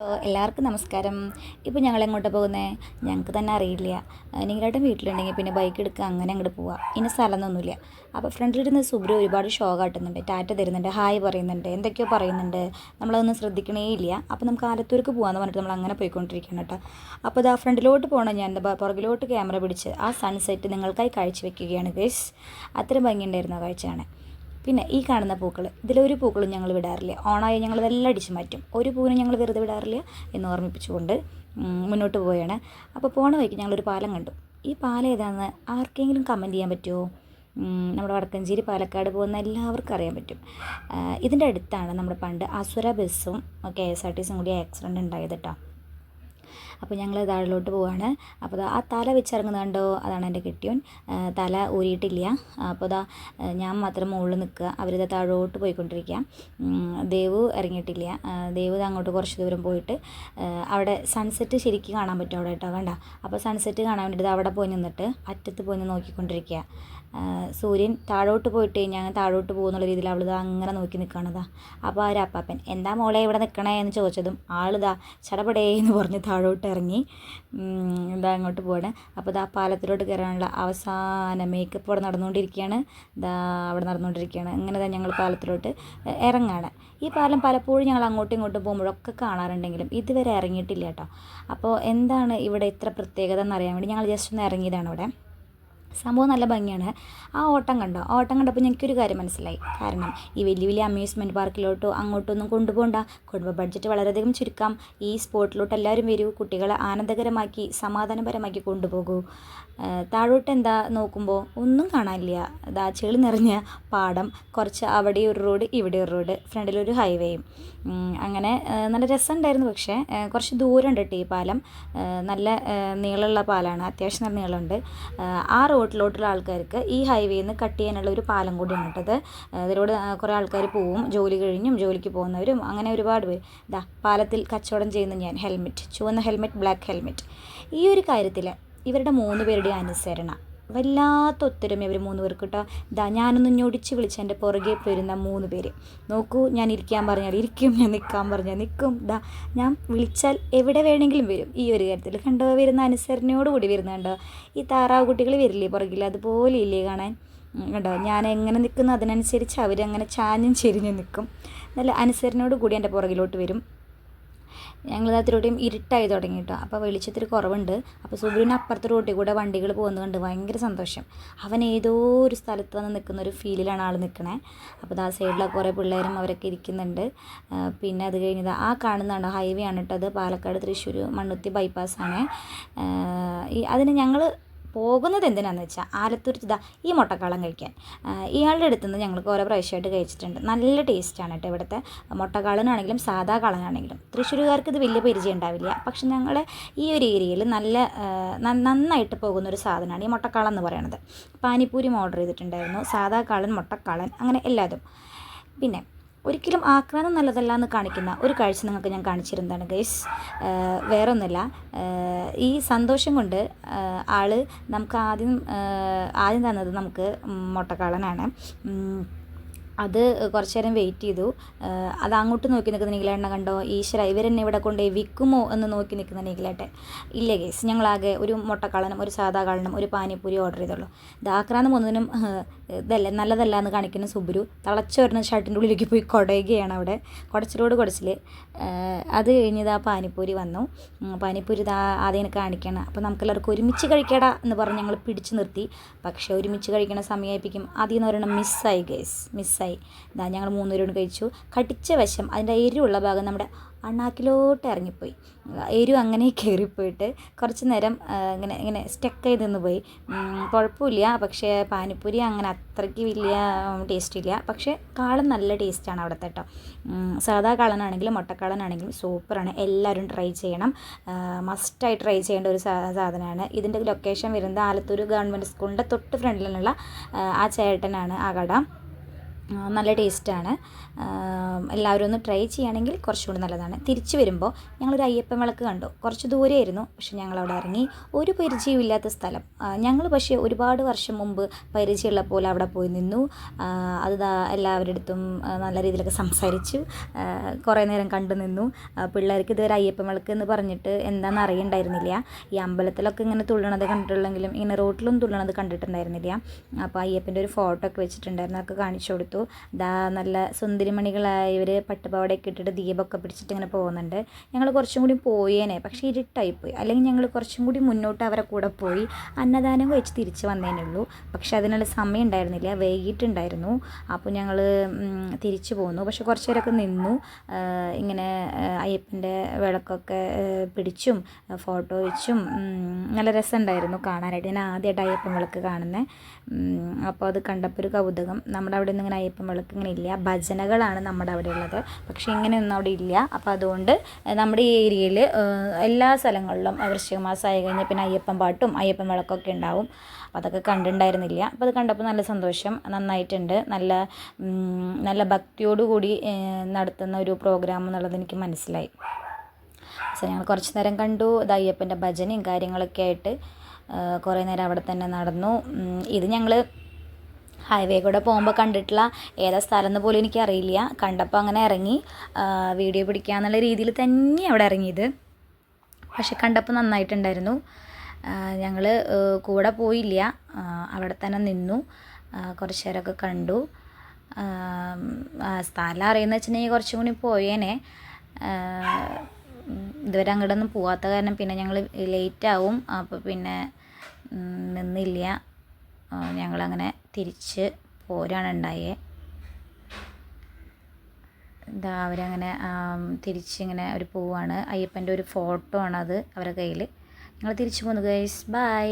എല്ലാവർക്കും നമസ്കാരം. ഇപ്പോൾ ഞങ്ങൾ എങ്ങോട്ടാണ് പോകുന്നത് ഞങ്ങൾക്ക് തന്നെ അറിയില്ല. നിങ്ങളുടെ വീട്ടിലുണ്ടെങ്കിൽ പിന്നെ ബൈക്ക് എടുക്കുക അങ്ങനെ അങ്ങോട്ട് പോവാം ഇനി സ്ഥലമൊന്നുമില്ല. അപ്പോൾ ഫ്രണ്ടിലിരുന്ന് സുബ്രു ഒരുപാട് ഷോ കാട്ടുന്നുണ്ട്. ടാറ്റ തരുന്നുണ്ട് ഹായ് പറയുന്നുണ്ട് എന്തൊക്കെയോ പറയുന്നുണ്ട്. നമ്മളതൊന്നും ശ്രദ്ധിക്കണേ ഇല്ല. അപ്പോൾ നമുക്ക് ആലത്തൂർക്ക് പോകാമെന്ന് പറഞ്ഞിട്ട് നമ്മൾ അങ്ങനെ പോയിക്കൊണ്ടിരിക്കുകയാണ് കേട്ടോ. അപ്പോൾ ഇതാ ഫ്രണ്ടിലോട്ട് പോകണം ഞാൻ. പുറകിലോട്ട് ക്യാമറ പിടിച്ച് ആ സൺസെറ്റ് നിങ്ങൾക്കായി കാഴ്ചവെക്കുകയാണ് ഗേസ് അത്ര ഭംഗിയുണ്ടായിരുന്നു കാഴ്ചയാണ്. പിന്നെ ഈ കാണുന്ന പൂക്കൾ ഇതിലൊരു പൂക്കളും ഞങ്ങൾ വിടാറില്ല. ഓണായി ഞങ്ങൾ ഇതെല്ലാം അടിച്ചു മാറ്റും. ഒരു പൂവിനും ഞങ്ങൾ വെറുതെ വിടാറില്ല എന്ന് ഓർമ്മിപ്പിച്ചുകൊണ്ട് മുന്നോട്ട് പോവുകയാണ്. അപ്പോൾ പോണ വഴിക്ക് ഞങ്ങളൊരു പാലം കണ്ടു. ഈ പാലം ഏതാണെന്ന് ആർക്കെങ്കിലും കമന്റ് ചെയ്യാൻ പറ്റുമോ നമ്മുടെ വടക്കഞ്ചേരി പാലക്കാട് പോകുന്ന എല്ലാവർക്കും അറിയാൻ പറ്റും. ഇതിന്റെ അടുത്താണ് നമ്മുടെ പണ്ട് അസുര ബസ്സും കെ എസ് ആർ ടി സിയും കൂടി ആക്സിഡന്റ് ഉണ്ടായത് കേട്ടോ അപ്പോൾ ഞങ്ങൾ താഴിലോട്ട് പോവാണ്. അപ്പോൾ ആ തല വെച്ചിറങ്ങുന്നത് കണ്ടോ? അതാണ് എന്റെ കെട്ടിയോൻ. തല ഊരിയിട്ടില്ല. അപ്പോൾ അതാ ഞാൻ മാത്രം മുകളിൽ നിൽക്കുക. അവരിത് താഴോട്ട് പോയിക്കൊണ്ടിരിക്കുക. ദേവു ഇറങ്ങിയിട്ടില്ല. ദേവ് അങ്ങോട്ട് കുറച്ച് ദൂരം പോയിട്ട് അവിടെ സൺസെറ്റ് ശരിക്കും കാണാൻ പറ്റും അവിടെ കേട്ടോ. വേണ്ട അപ്പോൾ സൺസെറ്റ് കാണാൻ വേണ്ടിയിട്ട് അവിടെ പോയി നിന്നിട്ട് അറ്റത്ത് പോയി നിന്ന് നോക്കിക്കൊണ്ടിരിക്കുക. സൂര്യൻ താഴോട്ട് പോയിട്ട് ഞാൻ താഴോട്ട് പോകുന്നുള്ള രീതിയിൽ അവളിത് അങ്ങനെ നോക്കി നിൽക്കുകയാണതാ അപ്പോൾ ആ ഒരു അപ്പാപ്പൻ എന്താ മോളെ ഇവിടെ നിൽക്കണേ? എന്ന് ചോദിച്ചതും ആളിതാ ചടപടേ എന്ന് പറഞ്ഞ് താഴോട്ട് ഇറങ്ങി എന്താ ഇതാ അങ്ങോട്ട് പോവാണ് അപ്പോൾ ഇതാ പാലത്തിലോട്ട് കയറാനുള്ള അവസാന മേക്കപ്പ് അവിടെ നടന്നുകൊണ്ടിരിക്കുകയാണ്. ഇതാ അവിടെ നടന്നുകൊണ്ടിരിക്കുകയാണ്. അങ്ങനെ തന്നെ ഞങ്ങൾ പാലത്തിലോട്ട് ഇറങ്ങാണ് ഈ പാലം പലപ്പോഴും ഞങ്ങൾ അങ്ങോട്ടും ഇങ്ങോട്ടും പോകുമ്പോഴൊക്കെ കാണാറുണ്ടെങ്കിലും ഇതുവരെ ഇറങ്ങിയിട്ടില്ല കേട്ടോ. അപ്പോൾ എന്താണ് ഇവിടെ ഇത്ര പ്രത്യേകത എന്നറിയാൻ വേണ്ടി ഞങ്ങൾ ജസ്റ്റ് ഒന്ന് ഇറങ്ങിയതാണ് ഇവിടെ. സംഭവം നല്ല ഭംഗിയാണ്. ആ ഓട്ടം കണ്ടോ? ഓട്ടം കണ്ടപ്പോൾ എനിക്കൊരു കാര്യം മനസ്സിലായി. കാരണം ഈ വലിയ വലിയ അമ്യൂസ്മെന്റ് പാർക്കിലോട്ടോ അങ്ങോട്ടൊന്നും കൊണ്ടുപോകണ്ട കുടുംബ ബഡ്ജറ്റ് വളരെയധികം ചുരുക്കാം. ഈ സ്പോട്ടിലോട്ട് എല്ലാവരും വരൂ. കുട്ടികളെ ആനന്ദകരമാക്കി സമാധാനപരമാക്കി കൊണ്ടുപോകൂ. താഴോട്ട് എന്താ നോക്കുമ്പോൾ ഒന്നും കാണാനില്ല. ഇതാ ചെളി നിറഞ്ഞ പാടം. കുറച്ച് അവിടെ ഒരു റോഡ് ഇവിടെ ഒരു റോഡ് ഫ്രണ്ടിലൊരു ഹൈവേയും അങ്ങനെ നല്ല രസമുണ്ടായിരുന്നു. പക്ഷേ കുറച്ച് ദൂരം ഉണ്ട് കേട്ടോ ഈ പാലം നല്ല നീളമുള്ള പാലാണ്. അത്യാവശ്യം നല്ല നീളമുണ്ട്. ആ, ആ റോഡിലോട്ടുള്ള ആൾക്കാർക്ക് ഈ ഹൈവേയിൽ നിന്ന് കട്ട് ചെയ്യാനുള്ള ഒരു പാലം കൂടിയാണ് കേട്ടത് അതിലൂടെ കുറേ ആൾക്കാർ പോവും ജോലി കഴിഞ്ഞും ജോലിക്ക് പോകുന്നവരും അങ്ങനെ ഒരുപാട് പേര്. ഇതാ പാലത്തിൽ കച്ചവടം ചെയ്യുന്ന ഞാൻ ഹെൽമെറ്റ് ചുവന്ന ഹെൽമെറ്റ് ബ്ലാക്ക് ഹെൽമെറ്റ് ഈ ഒരു കാര്യത്തിൽ ഇവരുടെ മൂന്ന് പേരുടെ അനുസരണ. വല്ലാത്ത ഒത്തൊരുമ ഇവർ മൂന്ന് പേർക്ക് കേട്ടോ ദാ ഞാനൊന്ന് ഞൊടിച്ച് വിളിച്ച് എന്റെ പുറകെ വരുന്ന മൂന്ന് പേര്. നോക്കൂ ഞാൻ ഇരിക്കാൻ പറഞ്ഞാൽ ഇരിക്കും ഞാൻ നിൽക്കാൻ പറഞ്ഞാൽ നിൽക്കും. ദാ ഞാൻ വിളിച്ചാൽ എവിടെ വേണമെങ്കിലും വരും. ഈ ഒരു കാര്യത്തിൽ കണ്ടോ വരുന്ന അനുസരണയോട് കൂടി വരുന്നുണ്ടോ ഈ താറാവ് കുട്ടികൾ വരില്ലേ പുറകിൽ അതുപോലെ ഇല്ലേ കാണാൻ? കണ്ടോ? ഞാൻ എങ്ങനെ നിൽക്കുന്നു അതിനനുസരിച്ച് അവരങ്ങനെ ചാഞ്ഞും ചെരിഞ്ഞും നിൽക്കും. നല്ല അനുസരണയോട് കൂടി എന്റെ പുറകിലോട്ട് വരും. ഞങ്ങൾ അതിലൂടെയും ഇരുട്ടായി തുടങ്ങി കേട്ടോ അപ്പോൾ വെളിച്ചത്തിൽ കുറവുണ്ട്. അപ്പോൾ സുബ്രീൻ അപ്പുറത്തെ റോട്ടിൽ കൂടെ വണ്ടികൾ പോകുന്നത് കണ്ട് ഭയങ്കര സന്തോഷം. അവൻ ഏതോ ഒരു സ്ഥലത്ത് വന്ന് നിൽക്കുന്ന ഒരു ഫീലിലാണ് ആൾ നിൽക്കണേ അപ്പോൾ ആ സൈഡിലൊക്കെ കുറേ പിള്ളേരും അവരൊക്കെ ഇരിക്കുന്നുണ്ട്. പിന്നെ അത് കഴിഞ്ഞത് ആ കാണുന്നതാണ് ഹൈവേ ആണ് കേട്ടോ അത് പാലക്കാട് തൃശ്ശൂർ മണ്ണുത്തി ബൈപ്പാസാണ് ഈ അതിന് ഞങ്ങൾ പോകുന്നത് എന്തിനാന്ന് വെച്ചാൽ ആലത്തൂർ ഇതാ ഈ മുട്ടക്കളം കഴിക്കാൻ. ഇയാളുടെ അടുത്ത് നിന്ന് ഞങ്ങൾക്ക് ഓരോ പ്രാവശ്യമായിട്ട് കഴിച്ചിട്ടുണ്ട്. നല്ല ടേസ്റ്റാണ് കേട്ടോ ഇവിടുത്തെ. മുട്ടക്കാളനാണെങ്കിലും സാധാ കളനാണെങ്കിലും തൃശ്ശൂരുകാർക്ക് ഇത് വലിയ പരിചയം ഉണ്ടാവില്ല. പക്ഷെ ഞങ്ങളുടെ ഈ ഒരു ഏരിയയിൽ നല്ല നന്നായിട്ട് പോകുന്ന ഒരു സാധനമാണ് ഈ മുട്ടക്കാളൻ എന്ന് പറയുന്നത് പാനിപ്പൂരിയും ഓർഡർ ചെയ്തിട്ടുണ്ടായിരുന്നു. സാധാ കാളൻ മുട്ടക്കാളൻ അങ്ങനെ എല്ലാതും. പിന്നെ ഒരിക്കലും ആക്രാന്തം നല്ലതല്ല എന്ന് കാണിക്കുന്ന ഒരു കാഴ്ച നിങ്ങൾക്ക് ഞാൻ കാണിച്ചിരുന്നതാണ് ഗൈസ് വേറെ ഒന്നുമില്ല ഈ സന്തോഷം കൊണ്ട് ആൾ നമുക്ക് ആദ്യം ആദ്യം തന്നത് നമുക്ക് മുട്ടക്കാളനാണ്. അത് കുറച്ച് നേരം വെയിറ്റ് ചെയ്തു. അത് അങ്ങോട്ട് നോക്കി നിൽക്കുന്ന നീലേണ്ണ കണ്ടോ? ഈശ്വര ഇവരെന്നെ ഇവിടെ കൊണ്ടേ വിൽക്കുമോ എന്ന് നോക്കി നിൽക്കുന്ന നീലേട്ടെ ഇല്ല ഗേസ് ഞങ്ങളാകെ ഒരു മുട്ടക്കാളനും ഒരു സാധാ കാളനും ഒരു പാനിപ്പൂരി ഓർഡർ ചെയ്തുള്ളൂ. ദാക്രാന്ന് പോകുന്നതിനും ഇതല്ലേ നല്ലതല്ല എന്ന് കാണിക്കുന്ന സുബുരു തളച്ചു വരുന്ന ഷർട്ടിന്റെ ഉള്ളിലേക്ക് പോയി കുടയുകയാണ് അവിടെ. കുടച്ചിലോട് കുടച്ചിൽ അത് കഴിഞ്ഞത് ആ പാനിപ്പൂരി വന്നു. പാനിപ്പൂരി ഇതാ ആദ്യം കാണിക്കണം. അപ്പോൾ നമുക്കെല്ലാവർക്കും ഒരുമിച്ച് കഴിക്കടാ എന്ന് പറഞ്ഞ് ഞങ്ങൾ പിടിച്ചു നിർത്തി. പക്ഷേ ഒരുമിച്ച് കഴിക്കണ സമയമായിപ്പിക്കും ആദ്യം എന്ന് പറയുന്നത് മിസ്സായി ഗേസ് മിസ്സായി ഇതാ ഞങ്ങൾ മൂന്നുപേരോട് കഴിച്ചു. കടിച്ച വശം അതിന്റെ എരിവുള്ള ഭാഗം നമ്മുടെ അണ്ണാക്കിലോട്ട് ഇറങ്ങിപ്പോയി. എരിവ് അങ്ങനെ കയറിപ്പോയിട്ട് കുറച്ച് നേരം ഇങ്ങനെ ഇങ്ങനെ സ്റ്റക്ക് ചെയ്ത് നിന്ന് പോയി കുഴപ്പമില്ല. പക്ഷേ പാനിപ്പൂരി അങ്ങനെ അത്രയ്ക്ക് വലിയ ടേസ്റ്റ് ഇല്ല. പക്ഷേ കാളൻ നല്ല ടേസ്റ്റാണ് അവിടുത്തെ കേട്ടോ സാധാ കാളനാണെങ്കിലും മുട്ടക്കാളനാണെങ്കിലും സൂപ്പറാണ് എല്ലാവരും ട്രൈ ചെയ്യണം. മസ്റ്റായി ട്രൈ ചെയ്യേണ്ട ഒരു സാധനമാണ്. ഇതിന്റെ ലൊക്കേഷൻ വരുന്നത് ആലത്തൂർ ഗവൺമെന്റ് സ്കൂളിന്റെ തൊട്ട് ഫ്രണ്ടിലുള്ള ആ, ചേട്ടനാണ് ആ കട. നല്ല ടേസ്റ്റാണ്. എല്ലാവരും ഒന്ന് ട്രൈ ചെയ്യുകയാണെങ്കിൽ കുറച്ചുകൂടി നല്ലതാണ്. തിരിച്ചു വരുമ്പോൾ ഞങ്ങളൊരു അയ്യപ്പൻ വിളക്ക് കണ്ടു. കുറച്ച് ദൂരെയായിരുന്നു പക്ഷെ ഞങ്ങളവിടെ ഇറങ്ങി. ഒരു പരിചയവും ഇല്ലാത്ത സ്ഥലം ഞങ്ങൾ പക്ഷേ ഒരുപാട് വർഷം മുമ്പ് പരിചയമുള്ള പോലെ അവിടെ പോയി നിന്നു. അത് എല്ലാവരുടെ അടുത്തും നല്ല രീതിയിലൊക്കെ സംസാരിച്ചു. കുറേ നേരം കണ്ടു നിന്നു. പിള്ളേർക്ക് ഇതുവരെ അയ്യപ്പൻ വിളക്ക് എന്ന് പറഞ്ഞിട്ട് എന്താണെന്ന് അറിയണ്ടായിരുന്നില്ല. ഈ അമ്പലത്തിലൊക്കെ ഇങ്ങനെ തുള്ളണത് കണ്ടിട്ടുള്ളെങ്കിലും ഇങ്ങനെ റോട്ടിലും തുള്ളണത് കണ്ടിട്ടുണ്ടായിരുന്നില്ല. അപ്പോൾ അയ്യപ്പന്റെ ഒരു ഫോട്ടോ ഒക്കെ വെച്ചിട്ടുണ്ടായിരുന്നു. അതൊക്കെ കാണിച്ചു കൊടുത്തു. ദാ നല്ല സുന്ദരിമണികളായവർ പട്ടുപാവടയൊക്കെ ഇട്ടിട്ട് ദീപമൊക്കെ പിടിച്ചിട്ട് ഇങ്ങനെ പോകുന്നുണ്ട്. ഞങ്ങൾ കുറച്ചും കൂടി പോയേനെ. പക്ഷേ ഇരുട്ടായിപ്പോയി. അല്ലെങ്കിൽ ഞങ്ങൾ കുറച്ചും കൂടി മുന്നോട്ട് അവരെ കൂടെ പോയി അന്നദാനം കഴിച്ച് തിരിച്ച് വന്നേനേ ഉള്ളൂ. പക്ഷേ അതിനുള്ള സമയം ഉണ്ടായിരുന്നില്ല. വൈകിട്ടുണ്ടായിരുന്നു. അപ്പോൾ ഞങ്ങൾ തിരിച്ചു പോന്നു. പക്ഷെ കുറച്ച് പേരൊക്കെ നിന്നു. ഇങ്ങനെ അയ്യപ്പന്റെ വിളക്കൊക്കെ പിടിച്ചും ഫോട്ടോ വെച്ചും നല്ല രസമുണ്ടായിരുന്നു കാണാനായിട്ട്. ഞാൻ ആദ്യമായിട്ട് അയ്യപ്പൻ വിളക്ക് കാണുന്നത്. അപ്പോൾ അത് കണ്ടപ്പോൾ ഒരു കൗതുകം. നമ്മുടെ അവിടെ നിന്ന് ഇങ്ങനെ അയ്യപ്പൻ വിളക്ക് ഇങ്ങനെ ഇല്ല ഭജനകളാണ് നമ്മുടെ അവിടെ ഉള്ളത് പക്ഷേ ഇങ്ങനെയൊന്നും അവിടെ ഇല്ല അപ്പോൾ അതുകൊണ്ട് നമ്മുടെ ഈ ഏരിയയിൽ എല്ലാ സ്ഥലങ്ങളിലും വൃശ്ചിക മാസമായി കഴിഞ്ഞാൽ പിന്നെ അയ്യപ്പൻ പാട്ടും അയ്യപ്പൻ വിളക്കൊക്കെ ഉണ്ടാവും. അപ്പോൾ അതൊക്കെ കണ്ടിട്ടുണ്ടായിരുന്നില്ല. അപ്പോൾ അത് കണ്ടപ്പോൾ നല്ല സന്തോഷം. നന്നായിട്ടുണ്ട്. നല്ല നല്ല ഭക്തിയോടുകൂടി നടത്തുന്ന ഒരു പ്രോഗ്രാം എന്നുള്ളത് എനിക്ക് മനസ്സിലായി. സോ ഞങ്ങൾ കുറച്ച് നേരം കണ്ടു. ഇത് അയ്യപ്പന്റെ ഭജനയും കാര്യങ്ങളൊക്കെ ആയിട്ട് കുറേ നേരം അവിടെ തന്നെ നടന്നു. ഇത് ഞങ്ങൾ ഹൈവേ കൂടെ പോകുമ്പോൾ കണ്ടിട്ടുള്ള ഏതാ സ്ഥലം എന്ന് പോലും എനിക്കറിയില്ല. കണ്ടപ്പോൾ അങ്ങനെ ഇറങ്ങി. വീഡിയോ പിടിക്കാന്നുള്ള രീതിയിൽ തന്നെ അവിടെ ഇറങ്ങിയത്. പക്ഷെ കണ്ടപ്പോൾ നന്നായിട്ടുണ്ടായിരുന്നു. ഞങ്ങൾ കൂടെ പോയില്ല. അവിടെ തന്നെ നിന്നു. കുറച്ച് നേരമൊക്കെ കണ്ടു. സ്ഥലം അറിയുന്ന വെച്ചിട്ടുണ്ടെങ്കിൽ കുറച്ചും കൂടി പോയേനെ. ഇതുവരെ അങ്ങോട്ടൊന്നും പോവാത്ത കാരണം പിന്നെ ഞങ്ങൾ ലേറ്റ് ആവും. അപ്പോൾ പിന്നെ നിന്നില്ല. ഞങ്ങളങ്ങനെ തിരിച്ച് പോരാണ് ഉണ്ടായേ. എന്താ അവരങ്ങനെ തിരിച്ചിങ്ങനെ അവർ പോവാണ്. അയ്യപ്പന്റെ ഒരു ഫോട്ടോ ആണത് അവരുടെ കയ്യിൽ ഞങ്ങൾ തിരിച്ചു പോന്നു ഗൈസ് ബൈ